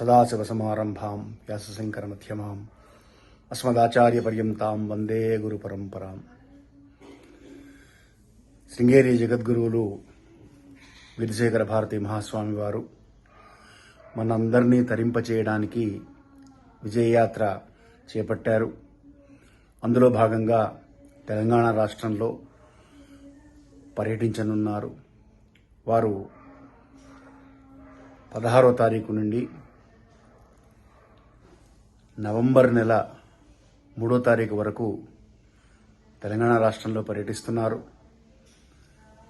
సదాశివసమారంభాం వ్యాసశంకరమధ్యమాం అస్మదాచార్యపర్యంతాం వందే గురు పరంపరాం శృంగేరి జగద్గురువులు విధుశేఖర భారతి మహాస్వామి వారు మనందరినీ తరింపచేయడానికి విజయయాత్ర చేపట్టారు. అందులో భాగంగా తెలంగాణ రాష్ట్రంలో పర్యటించనున్నారు. వారు పదహారో తారీఖు నుండి నవంబర్ నెల మూడో తారీఖు వరకు తెలంగాణ రాష్ట్రంలో పర్యటిస్తున్నారు.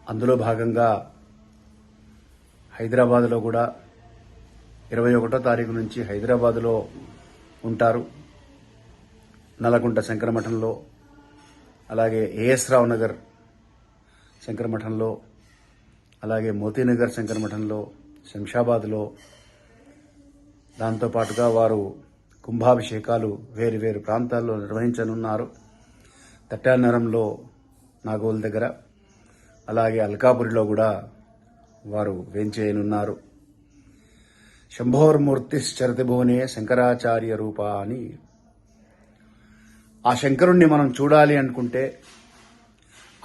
అందులో భాగంగా హైదరాబాద్లో కూడా ఇరవై ఒకటో తారీఖు నుంచి హైదరాబాద్లో ఉంటారు. నల్లగుంట శంకరమఠంలో అలాగే ఏఎస్ రావు నగర్ శంకరమఠంలో అలాగే మోతీనగర్ శంకరమఠంలో శంషాబాద్లో. దాంతోపాటుగా వారు కుంభాభిషేకాలు వేరు వేరు ప్రాంతాల్లో నిర్వహించనున్నారు. తట్టానరంలో నాగోల్ దగ్గర అలాగే అల్కాపురిలో కూడా వారు వేంచేయనున్నారు. శంభోర్మూర్తిశ్చరతిభువనే శంకరాచార్య రూప అని. ఆ శంకరుణ్ణి మనం చూడాలి అనుకుంటే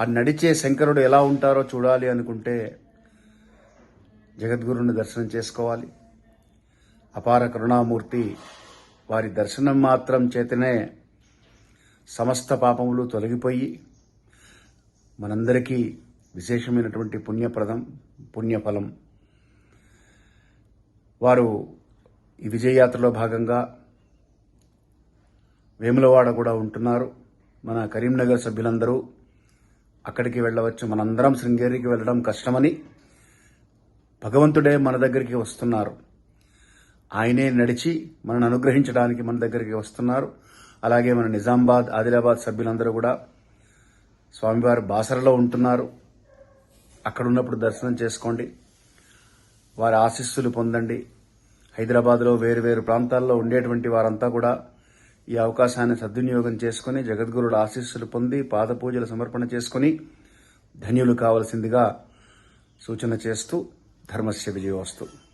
ఆ నడిచే శంకరుడు ఎలా ఉంటారో చూడాలి అనుకుంటే జగద్గురుని దర్శనం చేసుకోవాలి. అపార కరుణామూర్తి వారి దర్శనం మాత్రం చేతనే సమస్త పాపములు తొలగిపోయి మనందరికీ విశేషమైనటువంటి పుణ్యప్రదం పుణ్యఫలం. వారు ఈ విజయయాత్రలో భాగంగా వేములవాడ కూడా ఉంటున్నారు. మన కరీంనగర్ సభ్యులందరూ అక్కడికి వెళ్ళవచ్చు. మనందరం శృంగేరికి వెళ్ళడం కష్టమని భగవంతుడే మన దగ్గరికి వస్తున్నారు. ఆయనే నడిచి మనను అనుగ్రహించడానికి మన దగ్గరికి వస్తున్నారు. అలాగే మన నిజామాబాద్ ఆదిలాబాద్ సభ్యులందరూ కూడా స్వామివారి బాసరలో ఉంటున్నారు. అక్కడ ఉన్నప్పుడు దర్శనం చేసుకోండి. వారి ఆశీస్సులు పొందండి. హైదరాబాద్లో వేరు వేరు ప్రాంతాల్లో ఉండేటువంటి వారంతా కూడా ఈ అవకాశాన్ని సద్వినియోగం చేసుకుని జగద్గురుల ఆశీస్సులు పొంది పాద పూజలు సమర్పణ చేసుకుని ధన్యులు కావలసిందిగా సూచన చేస్తూ ధర్మస్య విజయోస్తు